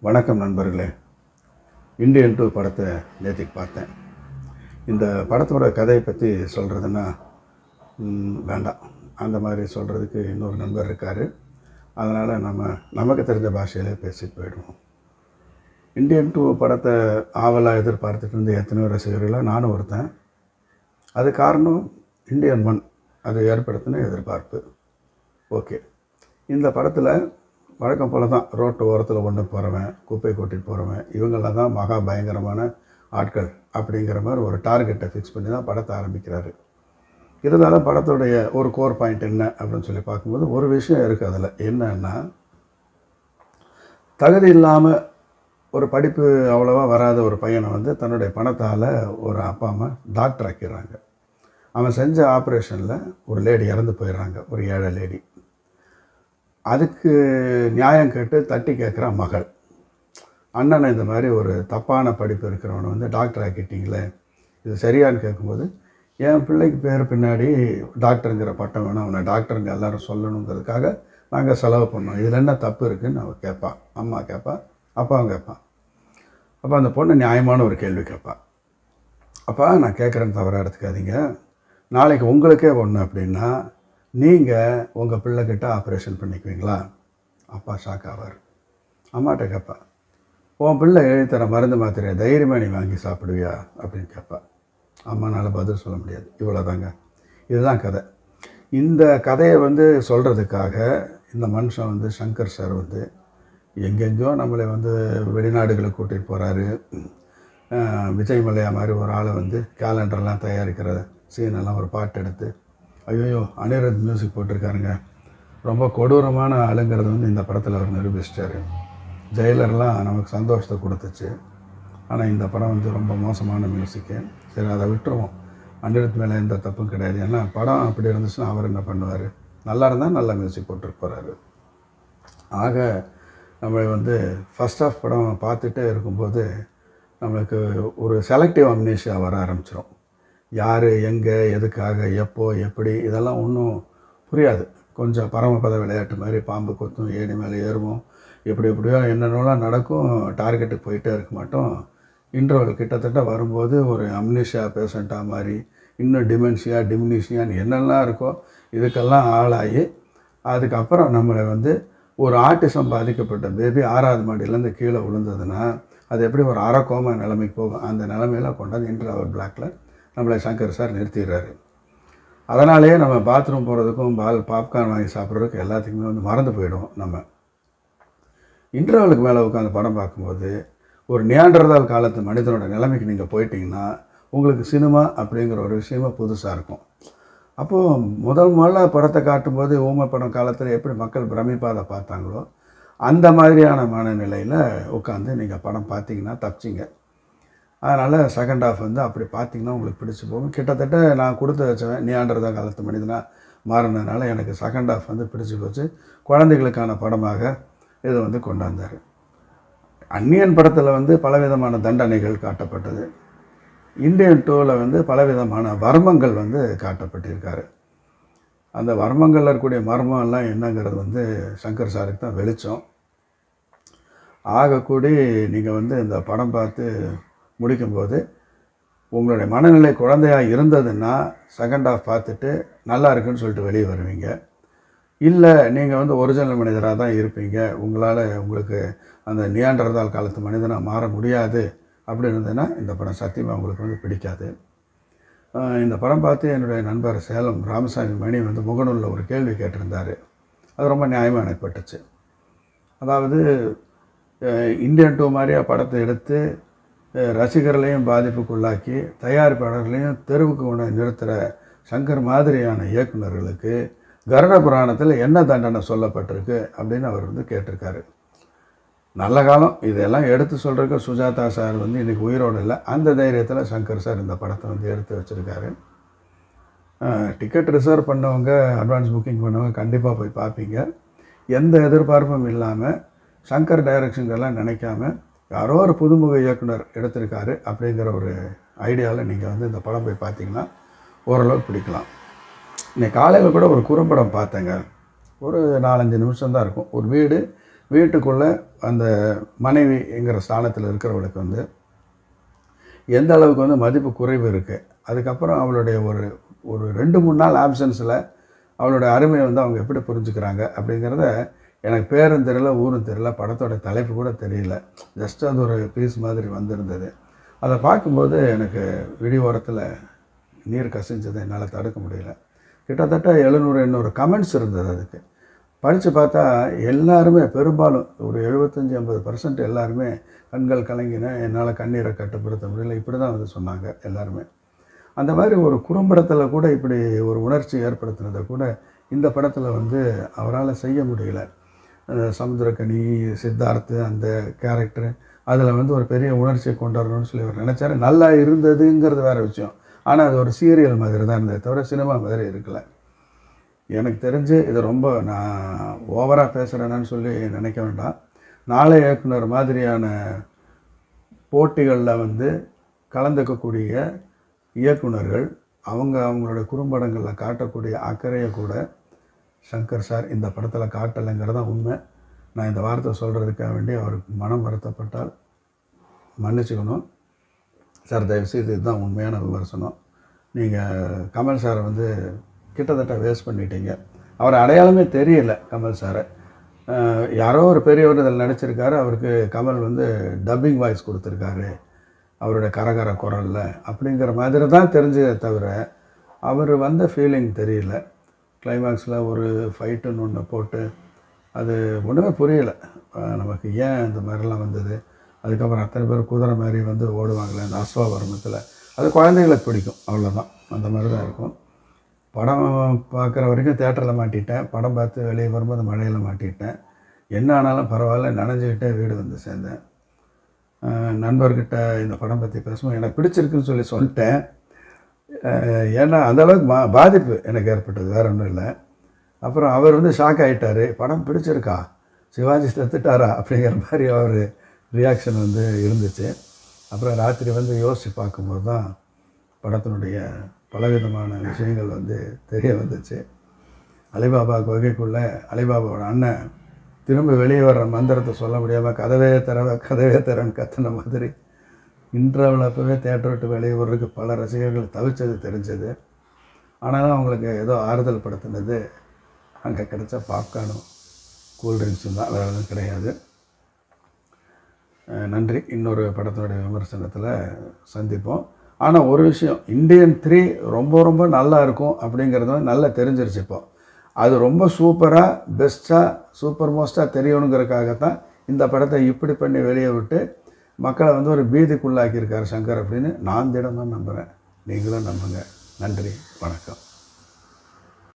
வணக்கம் நண்பர்களே. Indian two படத்தை நேற்றுக்கு பார்த்தேன். இந்த படத்தோட கதையை பற்றி சொல்கிறதுன்னா வேண்டாம். அந்த மாதிரி சொல்கிறதுக்கு இன்னொரு நண்பர் இருக்கார். அதனால் நம்ம நமக்கு தெரிஞ்ச பாஷையிலே பேசிட்டு போயிடுவோம். இந்தியன் டூ படத்தை ஆவலாக எதிர்பார்த்துட்டு இருந்த எத்தனையோ ரசிகர்களாக நானும் ஒருத்தன். அது காரணம் இந்தியன் ஒன். அது ஏற்படுத்தின எதிர்பார்ப்பு. ஓகே. இந்த படத்தில் வழக்கம் போல் தான் ரோட்டு ஓரத்தில் ஒன்று போகிறவன் குப்பை கொட்டிட்டு போகிறவன் இவங்களாம் தான் மகா பயங்கரமான ஆட்கள் அப்படிங்கிற மாதிரி ஒரு டார்கெட்டை ஃபிக்ஸ் பண்ணி தான் படத்தை ஆரம்பிக்கிறாரு. இருந்தாலும் படத்துடைய ஒரு கோர் பாயிண்ட் என்ன அப்படின்னு சொல்லி பார்க்கும்போது ஒரு விஷயம் இருக்குது அதில். என்னன்னா தகுதி இல்லாமல் ஒரு படிப்பு அவ்வளோவா வராத ஒரு பையனை வந்து தன்னுடைய பணத்தால் ஒரு அப்பா அம்மா டாக்டர் ஆக்கிடுறாங்க. அவன் செஞ்ச ஆப்ரேஷனில் ஒரு லேடி இறந்து போயிடுறாங்க ஒரு ஏழை லேடி அதுக்கு நியாயம் கேட்டு தட்டி கேட்குற மகள். அண்ணனை இந்த மாதிரி ஒரு தப்பான படிப்பு இருக்கிறவனை வந்து டாக்டர் ஆக்கிட்டீங்களே இது சரியான்னு கேட்கும்போது என் பிள்ளைக்கு பேர் பின்னாடி டாக்டருங்கிற பட்டம் வேணும் அவனை டாக்டருங்க எல்லாரும் சொல்லணுங்கிறதுக்காக நாங்கள் செலவு பண்ணோம். இதில் என்ன தப்பு இருக்குதுன்னு அவன் கேட்பான் அம்மா கேட்பான் அப்பாவும் கேட்பான் அப்போ அந்த பொண்ணு நியாயமான ஒரு கேள்வி கேட்பான் அப்பா நான் கேட்குறேன்னு தவறாக எடுத்துக்காதீங்க. நாளைக்கு உங்களுக்கே ஒன்று அப்படின்னா நீங்கள் உங்கள் பிள்ளைக்கிட்ட ஆப்ரேஷன் பண்ணிக்குவீங்களா? அப்பா ஷாக் ஆவார் அம்மாட்ட கேட்பா உன் பிள்ளை எழுத்தர மருந்து மாத்திரையை தைரியமாக நீ வாங்கி சாப்பிடுவியா? அப்படின்னு கேட்பா அம்மானால் பதில் சொல்ல முடியாது. இவ்வளோதாங்க இதுதான் கதை. இந்த கதையை வந்து சொல்கிறதுக்காக இந்த மனுஷன் வந்து சங்கர் சார் வந்து எங்கெங்கோ நம்மளை வந்து வெளிநாடுகளுக்கு கூட்டிகிட்டு போகிறாரு விஜய் மலையா மாதிரி ஒரு ஆளை வந்து கேலண்டர்லாம் தயாரிக்கிற சீனெல்லாம் ஒரு பாட்டு எடுத்து ஐயோ அனிருத் மியூசிக் போட்டிருக்காருங்க. ரொம்ப கொடூரமான ஆளுங்கிறது வந்து இந்த படத்தில் அவர் நிரூபிச்சிட்டாரு. ஜெயிலர்லாம் நமக்கு சந்தோஷத்தை கொடுத்துச்சு. ஆனால் இந்த படம் வந்து ரொம்ப மோசமான மியூசிக்கு சரி அதை விட்டுருவோம். அனிருத் மேலே எந்த தப்பும் கிடையாது. ஏன்னா படம் அப்படி இருந்துச்சுன்னா அவர் என்ன பண்ணுவார்? நல்லா இருந்தால் நல்ல மியூசிக் போட்டுட்டு போகிறாரு ஆக நம்ம வந்து ஃபஸ்ட் ஆஃப் படம் பார்த்துட்டே இருக்கும்போது நம்மளுக்கு ஒரு செலக்டிவ் அம்னேஷியா வர ஆரம்பிச்சிடும் யார் எங்கே எதுக்காக எப்போ எப்படி இதெல்லாம் ஒன்றும் புரியாது. கொஞ்சம் பரமபத விளையாட்டு மாதிரி பாம்பு கொத்தும் ஏணி மேலே ஏறுவோம். எப்படி எப்படியோ என்னென்னலாம் நடக்கும் டார்கெட்டுக்கு போயிட்டே இருக்க மாட்டோம். இன்டர்வல் கிட்டத்தட்ட வரும்போது ஒரு அம்னிஷியா பேஷண்ட்டாக மாதிரி இன்னும் டிமென்ஷியா டிமினிஷியான்னு என்னெல்லாம் இருக்கோ இதுக்கெல்லாம் ஆளாகி அதுக்கப்புறம் நம்மளை வந்து ஒரு ஆட்டிசம் பாதிக்கப்பட்ட பேபி ஆறாவது மாடியிலேருந்து கீழே விழுந்ததுன்னா அது எப்படி ஒரு அறக்கோம நிலைமைக்கு போகும்? அந்த நிலமையில கொண்டாந்து இன்டர்வல் பிளாக்ல நம்மளை சங்கர் சார் நிறுத்திடுறாரு. அதனாலேயே நம்ம பாத்ரூம் போகிறதுக்கும் பால் பாப்கார்ன் வாங்கி சாப்பிட்றதுக்கு எல்லாத்துக்குமே வந்து மறந்து போயிடுவோம் நம்ம. இன்டர்வலுக்கு மேலே உட்காந்து படம் பார்க்கும்போது ஒரு நியாண்டர்தால் காலத்து மனிதனோட நிலைமைக்கு நீங்கள் போயிட்டீங்கன்னா உங்களுக்கு சினிமா அப்படிங்கிற ஒரு விஷயமா புதுசாக இருக்கும். அப்போது முதல் முதல்ல படத்தை காட்டும்போது ஊமை படம் காலத்தில் எப்படி மக்கள் பிரமிப்பாத பார்த்தாங்களோ அந்த மாதிரியான மனநிலையில் உட்காந்து நீங்கள் படம் பார்த்தீங்கன்னா தப்பிச்சிங்க. அதனால் செகண்ட் ஆஃப் வந்து அப்படி பார்த்தீங்கன்னா உங்களுக்கு பிடிச்சி போகும். கிட்டத்தட்ட நான் கொடுத்து வச்சவன் தான் காலத்து மனிதனாக மாறினதுனால எனக்கு செகண்ட் ஆஃப் வந்து பிடிச்சி போச்சு. குழந்தைகளுக்கான படமாக இதை வந்து கொண்டாந்தார். அந்நியன் படத்தில் வந்து பலவிதமான தண்டனைகள் காட்டப்பட்டது. இந்தியன் டூவில் வந்து பலவிதமான வர்மங்கள் வந்து காட்டப்பட்டிருக்காரு. அந்த வர்மங்களில் இருக்கக்கூடிய மர்மம் எல்லாம் என்னங்கிறது வந்து சங்கர் சாருக்கு தான் வெளிச்சம். ஆகக்கூடி நீங்கள் வந்து இந்த படம் பார்த்து முடிக்கும்போது உங்களுடைய மனநிலை குழந்தையாக இருந்ததுன்னா செகண்ட் ஆஃப் பார்த்துட்டு நல்லா இருக்குன்னு சொல்லிட்டு வெளியே வருவீங்க. இல்லை நீங்கள் வந்து ஒரிஜினல் மனிதராக தான் இருப்பீங்க. உங்களால் உங்களுக்கு அந்த நியாண்டர்தால் காலத்து மனிதனாக மாற முடியாது அப்படி இருந்ததுன்னா இந்த படம் சத்தியமாக உங்களுக்கு வந்து பிடிக்காது. இந்த படம் பார்த்து என்னுடைய நண்பர் சேலம் ராமசாமி மணி வந்து முகநூலில் ஒரு கேள்வி கேட்டிருந்தார். அது ரொம்ப நியாயமாக எனக்கு பட்டுச்சு. அதாவது இந்தியன் டூ மாதிரியாக படத்தை எடுத்து ரசிகர்களையும் பாதிப்புக்குள்ளாக்கி தயாரிப்பாளர்களையும் தெருவுக்கு கொண்டு நிறுத்துகிற சங்கர் மாதிரியான இயக்குனர்களுக்கு கருட புராணத்தில் என்ன தண்டனை சொல்லப்பட்டிருக்கு அப்படின்னு அவர் வந்து கேட்டிருக்காரு. நல்ல காலம். இதெல்லாம் எடுத்து சொல்கிறக்கு சுஜாதா சார் வந்து இன்றைக்கி உயிரோடு இல்லை. அந்த தைரியத்தில் சங்கர் சார் இந்த படத்தை வந்து எடுத்து வச்சுருக்காரு. டிக்கெட் ரிசர்வ் பண்ணவங்க அட்வான்ஸ் புக்கிங் பண்ணவங்க கண்டிப்பாக போய் பார்ப்பீங்க. எந்த எதிர்பார்ப்பும் இல்லாமல் சங்கர் டைரக்ஷன்கெல்லாம் நினைக்காம யாரோ ஒரு புதுமுக இயக்குனர் எடுத்திருக்காரு அப்படிங்கிற ஒரு ஐடியாவில் நீங்கள் வந்து இந்த படம் போய் பார்த்தீங்கன்னா ஓரளவுக்கு பிடிக்கலாம். இன்னைக்கு காலையில் கூட ஒரு குறும்படம் பார்த்தேங்க. ஒரு நாலஞ்சு நிமிஷம் தான் இருக்கும். ஒரு வீடு வீட்டுக்குள்ளே அந்த மனைவிங்கிற ஸ்தானத்தில் இருக்கிறவளுக்கு வந்து எந்த அளவுக்கு வந்து மதிப்பு குறைவு இருக்குது அதுக்கப்புறம் அவளுடைய ஒரு ஒரு ரெண்டு மூணு நாள் ஆப்சன்ஸில் அவளோட அருமையை வந்து அவங்க எப்படி புரிஞ்சுக்கிறாங்க அப்படிங்கிறத எனக்கு பேரும் தெரியல ஊரும் தெரியல படத்தோட தலைப்பு கூட தெரியல. ஜஸ்ட் அது ஒரு பீஸ் மாதிரி வந்திருந்தது. அதை பார்க்கும்போது எனக்கு விடி ஓரத்தில் நீர் கசிஞ்சதை என்னால் தடுக்க முடியல. கிட்டத்தட்ட எழுநூறு எண்ணூறு கமெண்ட்ஸ் இருந்தது அதுக்கு. படித்து பார்த்தா எல்லாருமே பெரும்பாலும் ஒரு எழுபத்தஞ்சி ஐம்பது பர்சன்ட் எல்லாருமே கண்கள் கலங்கின என்னால் கண்ணீரை கட்டுப்படுத்த முடியல. இப்படி தான் வந்து சொன்னாங்க எல்லாருமே. அந்த மாதிரி ஒரு குறும்படத்தில் கூட இப்படி ஒரு உணர்ச்சி ஏற்படுத்தினதை கூட இந்த படத்தில் வந்து அவரால் செய்ய முடியல. சமுத்திரக்கனி சித்தார்த்து அந்த கேரக்டரு அதில் வந்து ஒரு பெரிய உணர்ச்சியை கொண்டாடணும்னு சொல்லி அவர் நினச்சாரு. நல்லா இருந்ததுங்கிறது வேறு விஷயம். ஆனால் அது ஒரு சீரியல் மாதிரி தான் இருந்தது தவிர சினிமா மாதிரி இருக்கல. எனக்கு தெரிஞ்சு இது ரொம்ப நான் ஓவராக பேசுகிறேன்னு சொல்லி நினைக்க வேண்டாம். நாளை இயக்குனர் மாதிரியான போட்டிகளில் வந்து கலந்துக்கக்கூடிய இயக்குனர்கள் அவங்க அவங்களோட குறும்படங்களில் காட்டக்கூடிய அக்கறையை கூட சங்கர் சார் இந்த படத்தில் காட்டலைங்கிறது தான் உண்மை. நான் இந்த வார்த்தை சொல்கிறதுக்காக வேண்டி அவருக்கு மனம் வருத்தப்பட்டால் மன்னிச்சுக்கணும். சார் தயவுசெய்து இதுதான் உண்மையான விமர்சனம். நீங்கள் கமல் சாரை வந்து கிட்டத்தட்ட வேஸ்ட் பண்ணிட்டீங்க. அவர் அடையாளமே தெரியல கமல் சாரை. யாரோ ஒரு பெரியவர் இதில் நடிச்சிருக்காரு. அவருக்கு கமல் வந்து டப்பிங் வாய்ஸ் கொடுத்துருக்காரு. அவருடைய கரகர குரலில் அப்படிங்கிற மாதிரி தான் தெரிஞ்சதே தவிர அவர் வந்த ஃபீலிங் தெரியல. கிளைமேக்ஸில் ஒரு ஃபைட்டுன்னு ஒன்று போட்டு அது ஒன்றுமே புரியலை. நமக்கு ஏன் இந்த மாதிரிலாம் வந்தது? அதுக்கப்புறம் அத்தனை பேர் குதிரை மாதிரி வந்து ஓடுவாங்களே அந்த அஸ்வாபரணத்தில் அது குழந்தைங்களுக்கு பிடிக்கும் அவ்வளோதான் அந்த மாதிரி தான் இருக்கும். படம் பார்க்குற வரைக்கும் தேட்டரில் மாட்டிட்டேன். படம் பார்த்து வெளியே வரும்போது மழையில் மாட்டிட்டேன். என்ன ஆனாலும் பரவாயில்ல நனைஞ்சுக்கிட்டே வீடு வந்து சேர்ந்தேன். நண்பர்கிட்ட இந்த படம் பற்றி பேசுவோம் எனக்கு பிடிச்சிருக்குன்னு சொல்லி சொல்லிட்டேன். ஏன்னா அந்த அளவுக்கு மா பாதிப்பு எனக்கு ஏற்பட்டது வேறு ஒன்றும் இல்லை. அப்புறம் அவர் வந்து ஷாக் ஆகிட்டார் படம் பிடிச்சிருக்கா? சிவாஜி செத்துட்டாரா? அப்படிங்கிற மாதிரி அவர் ரியாக்ஷன் வந்து இருந்துச்சு. அப்புறம் ராத்திரி வந்து யோசித்து பார்க்கும்போது தான் படத்தினுடைய பலவிதமான விஷயங்கள் வந்து தெரிய வந்துச்சு. அலிபாபா கொகைக்குள்ளே அலிபாபாவோட அண்ணன் திரும்ப வெளியே வர்ற மந்திரத்தை சொல்ல முடியாமல் கதவே தரவ கதவே தரன்னு கத்துன மாதிரி இன்டர்வல் அப்போவே தேட்டர் விட்டு வெளியே வர்றதுக்கு பல ரசிகர்கள் தவிச்சது தெரிஞ்சது. ஆனாலும் அவங்களுக்கு ஏதோ ஆறுதல் படுத்தினது அங்கே கிடைச்ச பாப்கார்னும் கூல்ட்ரிங்க்ஸும் தான் வேறு எதுவும் கிடையாது. நன்றி. இன்னொரு படத்தினுடைய விமர்சனத்தில் சந்திப்போம். ஆனால் ஒரு விஷயம் இந்தியன் த்ரீ ரொம்ப ரொம்ப நல்லா இருக்கும் அப்படிங்கிறது நல்லா தெரிஞ்சிருச்சு இப்போ. அது ரொம்ப சூப்பராக பெஸ்ட்டாக சூப்பர் மோஸ்ட்டாக தெரியணுங்கிறதுக்காகத்தான் இந்த படத்தை இப்படி பண்ணி வெளியே விட்டு மக்களை வந்து ஒரு பீதிக்குள்ளாக்கியிருக்கார் சங்கர் அப்படின்னு நான் திடமாக நம்புகிறேன் நீங்களும் நம்புங்க. நன்றி. வணக்கம்.